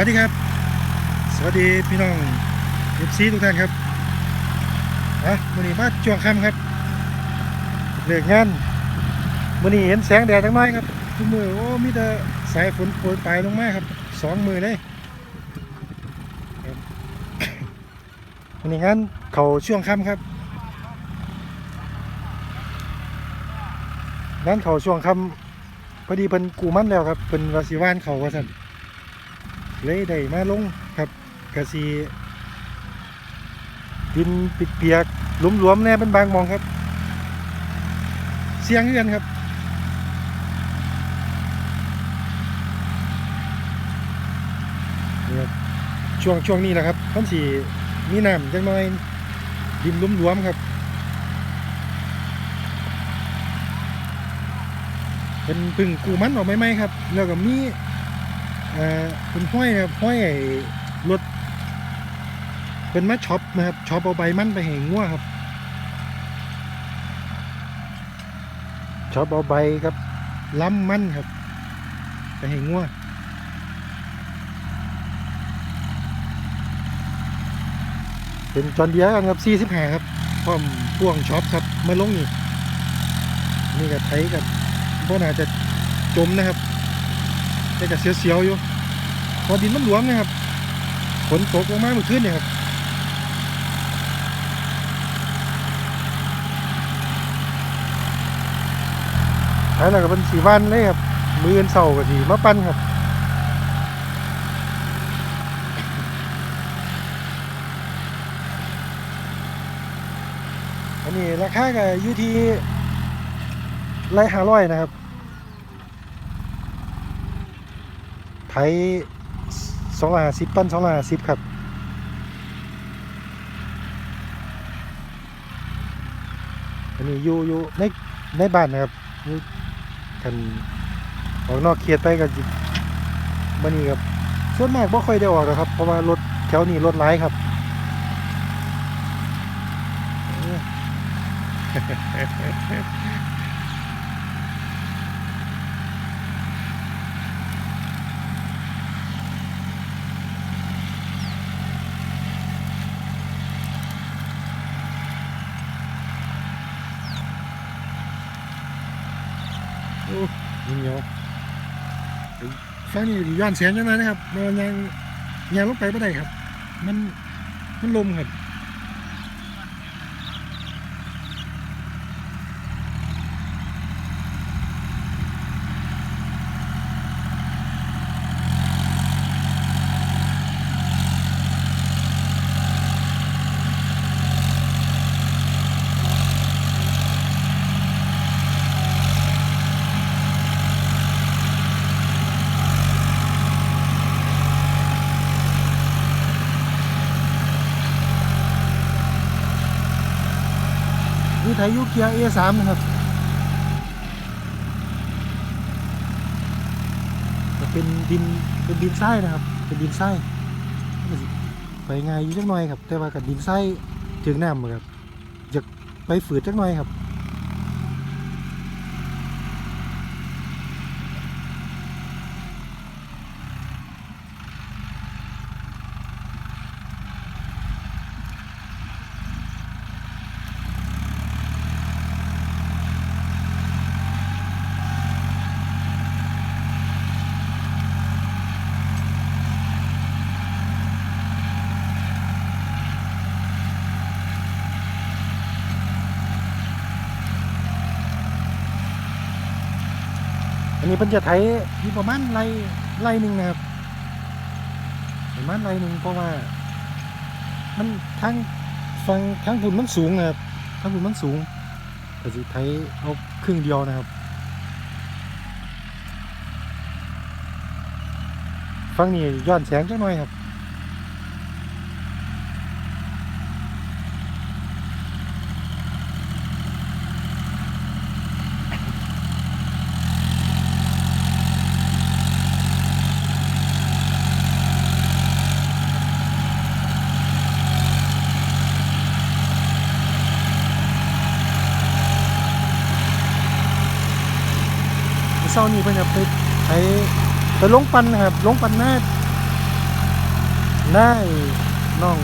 วัสดีครับ สวัสดีพี่น้องเอฟซีทุกท่านครับอะมื่อนี้มาจวงคำครับเลิกงานมื่อนี้เห็นแสงแดดจังน้ครับทุกมือโอ้มีแต่สายฝนโปรยปลายลงมาครับสองมือเลยครับวันนี้งานเขาช่วงค่ำครับงานเขาช่วงค่ำพอดีเพิ่นกูมันแล้วครับเพิ่นวาสิว่านเขาว่าสั่น เลยได้มาลงครับกระสีดินปิดเปียกหลุมหลวมๆแน่เป็นบางมองครับ เสียงเงินครับนี่ครับ ช่วงช่วงนี้แหละครับท่านสีมีน้ำจังน้อยดินลุมหลวมๆครับเป็นพึ่งกูมันออกไหมไหมครับ แล้วก็มี เอ่อเป็นห้อยนะครับห้อยไอ้รถเป็นมาช็อปนะครับช็อปเอาใบมันไปแห่งงัวครับช็อปเอาใบครับล้ำมันครับไปแห่งงัวเป็นจอนเดียกันครับสี่สิบห้าครับพร้อมพ่วงช็อปครับมาลงนี่นี่กับไทยกับพวกน่าจะจมนะครับ แต่ก็เสียวๆอยู่พอดินมันหลวมนะครับฝนตกลงมาเมื่อคืนเนี่ยครับท้ายแล้วก็เป็นสีวันเลยครับ มืออนเสาร์กับสีมะปันครับอันนี้ราคาก็อยู่ที่ไรห้าร้อยนะครับ ไทยสองร้อยห้าสิบปั้นสองร้อยห้าสิบครับอันนี้อยู่อยู่ในในบ้านนะครับยู่กันออกนอกเขตไปกันบันนี้ครับส่วนมากบ่ค่อยได้ออกหรอกครับ เพราะว่ารถแถวนี้รถหลายครับเออ โอ้ยเหนียว ฟังนี้ย้อนเสียงยังไงนะครับมันยังยังลงไปไม่ได้ครับ มันมันลมครับ ไทยยุเกีย A3 นะครับจะเป็นดินเป็นดินทรายนะครับ เป็นดินทรายมันก็สิไปง่ายอยู่จักหน่อยครับ แต่ว่ากับดินทรายถึงน้ำครับจะไปฝืดจักหน่อยครับ นี่เพิ่นจะไถอยู่ประมาณไรไรหนึ่งนะครับประมาณไรหนึ่งเพราะว่า มันทั้งฟังทั้งฝุ่นมันสูงนะครับทางฝุ่นมันสูงแต่สิไถเอาครึ่งเดียวนะครับ ฟังนี่ย้อนแสงจังหน่อยครับ ช้านี่เพิ่นจะไปไปไปลงปันนะครับลงปันหน้าหน้าน้อง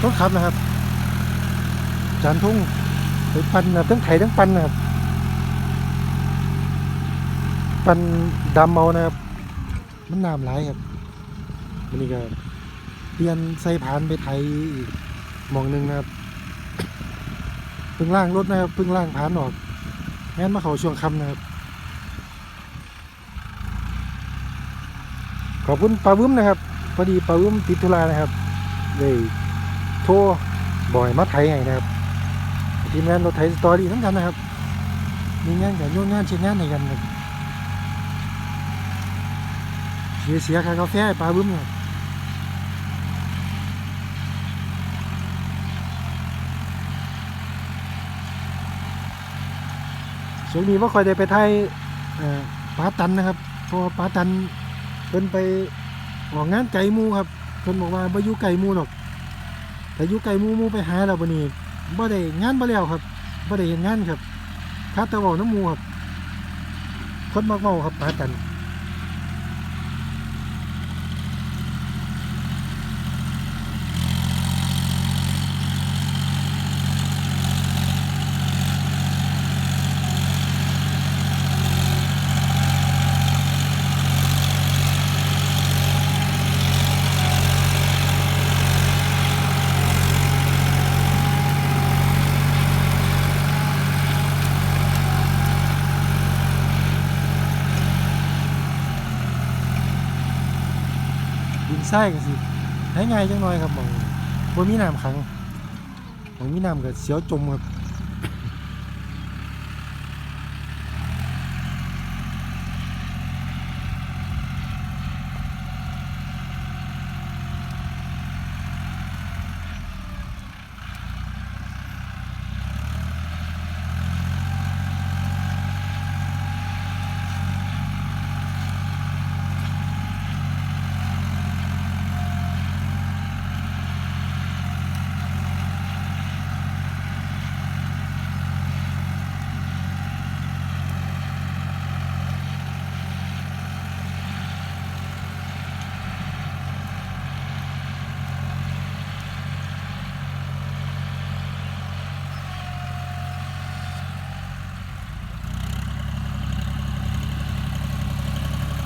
ต้นขับนะครับ จานทุ่งไปปันนะครับทั้งไถทั้งปันนะครับปันดำเอานะครับ มันน้ำไหลายครับวันนี้ก็เปลี่ยนใส่ผานไปไถอีกมองหนึ่งนะครับเพิ่งล่างรถนะครับเพิ่งล่างผานออกงั้นมาเขาช่วงคำนะครับ ขอบคุณปาวุ้มนะครับพอดีปาวุ้มติดธุระนะครับเลยโทรบ่อยมาไทยให้นะครับทีมงานรถไถสตอรี่ทั้งกันนะครับ มีงานกับโยนงานเช็คงานในกันครับเสียเสียค่ากาแฟให้ปาวุ้มครับช่วงนี้ว่าคอยได้ไปไทยเอ่อปาตันนะครับเพราะว่าปาตัน เพิ่นไปออกงานไก่มูครับเพิ่นบอกว่าบ่อยู่ไก่มูหรอกแต่อยู่ไก่มูมูไปหาแล้วบัดนี้บ่ได้งานบ่แล้วครับบ่ได้เห็นงานครับคาตะเว้าน้ำมูครับคนมักเว้าครับปากัน ดินทรายก็สิให้ง่ายจังหน่อยครับมองบ่มีน้ำขังบ่มีน้ำก็เสียวจมครับ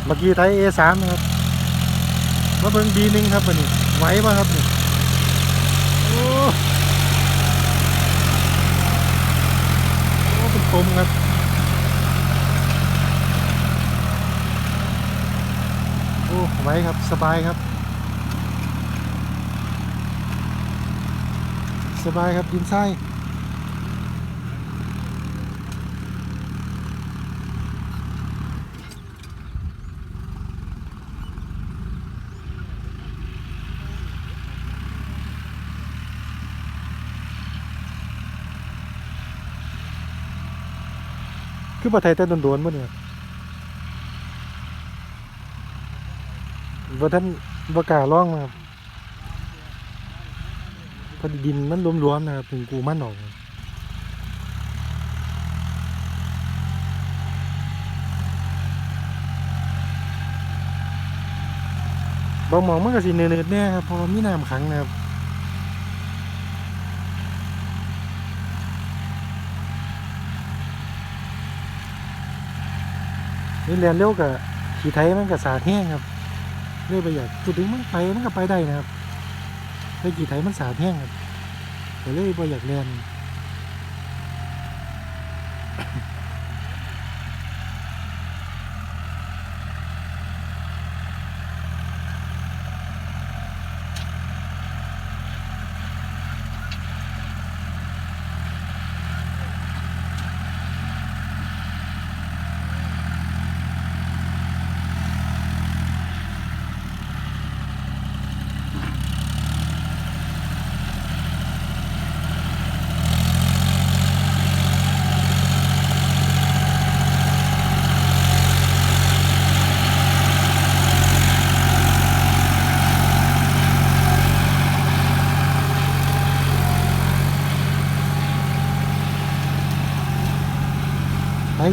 เมื่อกี้ไทย A3 นะครับมาเบิ่ง B1 ครับบัดนี้ไหวป่ะครับนี่โอ้โอ้เป็นปมครับโอ้ไหวครับสบายครับ สบายครับดินทราย คือประเทศแต่โดนๆมั้เนี่ยว่าท่านบกล้าร้องนะครับพอดีดินมันรวมๆนะครับถึงกูมันออกบางหมองมันก็สิเนืดๆแน่ครับเพราะมีน้ำขังนะครับ นี่เรียนเร็วกับขี่ไทยมันกับสาดแห้งครับเรื่อยไปอยากจุดถึงมันไปมันก็ไปได้นะครับแต่ขี่ไทยมันสาดแห้งครับแต่เลยไปอยากเรียน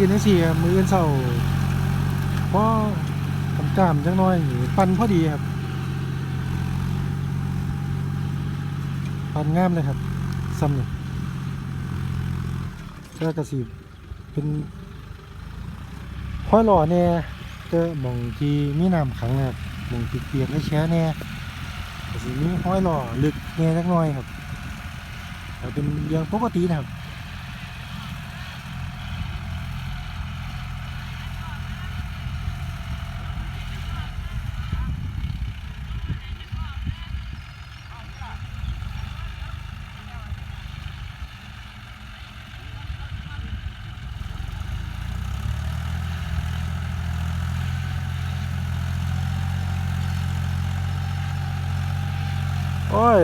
กันนี่สิครับมืออนเศร้าพอทำกล้ามจังน้อยปั่นพอดีครับปานงามเลยครับซ้ำนี่ก็กระสีเป็นห้อยหล่อเนี่ยเจอมองที่มีน้ำขังนะครับมองที่เปียกและแช่เนี่ยกระสีมีห้อยหล่อลึกเนี่ยสักหน่อยครับแต่เป็นเรื่องปกตินะครับ ย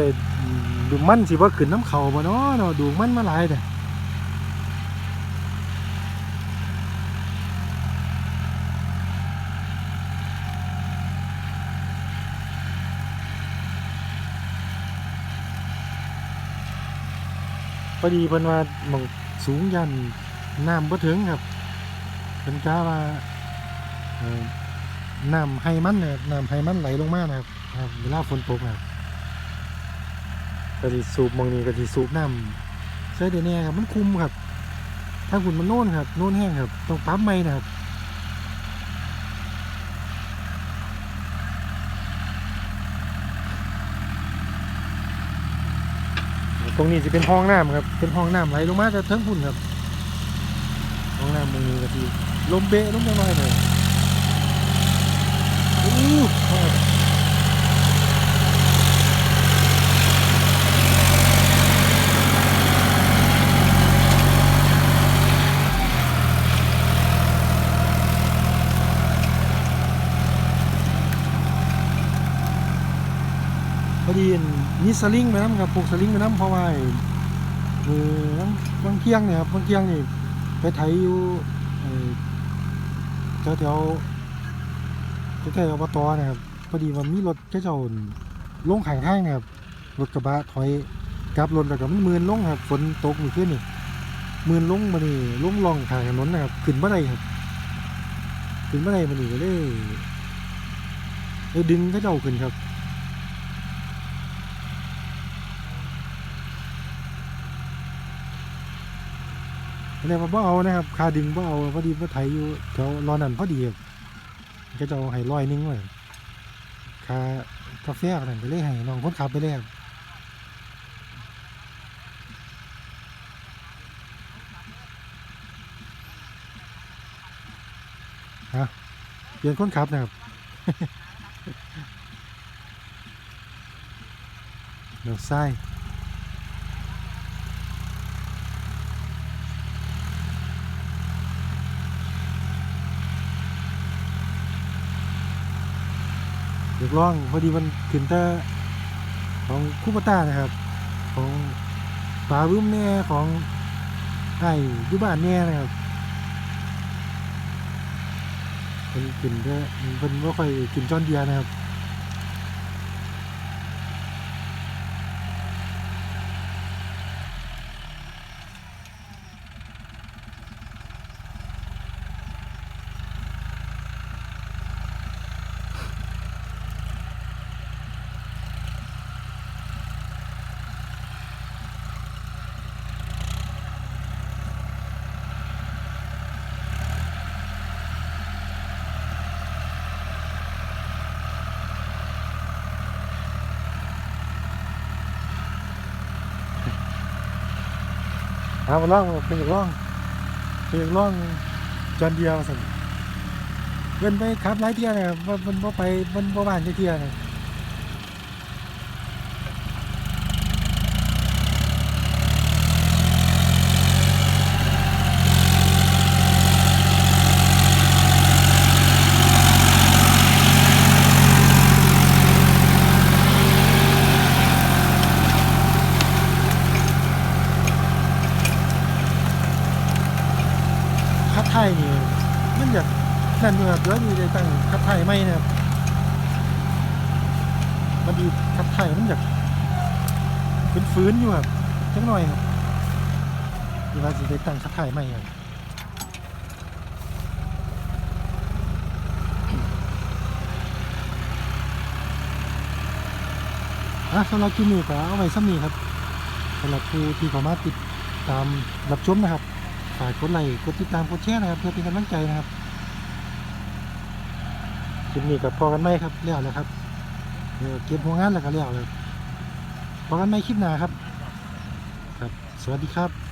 ดูมันสิว่าขึ้นน้ำเขาบ่เนาะเนาะดูมันมาหลายเด้อพอดีเพิ่นว่าหมองสูงยันน้ำบ่ถึงครับเพิ่นกาว่าน้ำให้มันเนี่ยน้ำให้มันไหลลงมานะครับครับเวลาฝนตกนะครับ ก็สิสูบหมองนี้ก็สิสูบน้ำใช้เดี๋ยวนี้ครับมันคุมครับ ถ้าคุณมันโน่นครับโน่นแห้งครับต้องปั๊มไม่นะครับตรงนี้จะเป็นห้องน้ำครับ เป็นห้องน้ำไหลลงมาจากเทิงพุ่นครับห้องน้ำตรงนี้ก็ทีลมเบะลงไปหน่อยเลยอู้ครับ พอดี มีสลิงไปน้ำครับปลูกสลิงไปน้ำเพราะว่าเออบางเที่ยงเนี่ยครับบางเที่ยงนี่ไปไถอยู่แถวแถวๆใกล้ๆอบตนะครับพอดีว่ามีรถเจ้าลงข้างทางนะครับรถกระบะถอยกลับรถแล้วก็มันมืนลงครับฝนตกมือขึ้นนี่มืนลงมานี่ลงล่องทางถนนนะครับขึ้นบ่ได้ครับขึ้นบ่ได้มานี่ก็เลยเลยดึงเจ้าเจ้าขึ้นครับ เรียกว่าบ่เอานะครับคาดึงบ่เอาพอดีว่าไถอยู่แถวรอนั่นพอดีก็จะเอาให้ร้อยหนึงไว้คากาแฟนั่นไปเลยให้น้องคนขับไปเลยครับฮะเปลี่ยนคนขับนะครับเดี๋ยวซ้ กร้องพอดีมันขึ้นแต่ของคูปต้านะครับ ของป่าบึ้มแน่ของไอ้ยุบ้านแน่นะครับเป็นกินเต่เป็นไม่ค่อยกินจอนเดียนะครับ เอามาล่องเป็นอย่างล่องเป็นอย่างล่องจอนเดียวสิเพิ่นไปขับหลายเที่ยนะครับว่ามันไปมันบ่บ้านเที่ยเนี่ยคัดไทยนี่มันอยาก นั่นอยู่ครับแล้วมีได้ตั้งคัดไทยไหมนะครับมันดีคัดไทยมันอยากเป็นฟื้นอยู่ครับจังหน่อยครับที่ว่าสิได้ตั้งคัดไทยไหมครับอะสำหรับคลิปนี้ก็เอาไว้ซ้ำนี้ครับสำหรับผู้ที่เข้ามาติดตามรับชมนะครับฝากกดไลค์กดติดตามกดแชร์นะครับเพื่อเป็นกำลังใจนะครับ คลิปนี้กับพอกันไหมครับเลี้ยวแล้วครับเออเก็บหัวงานแล้วก็เลี้ยวเลยพอกันไหมคลิปหน้าครับ ครับ สวัสดีครับ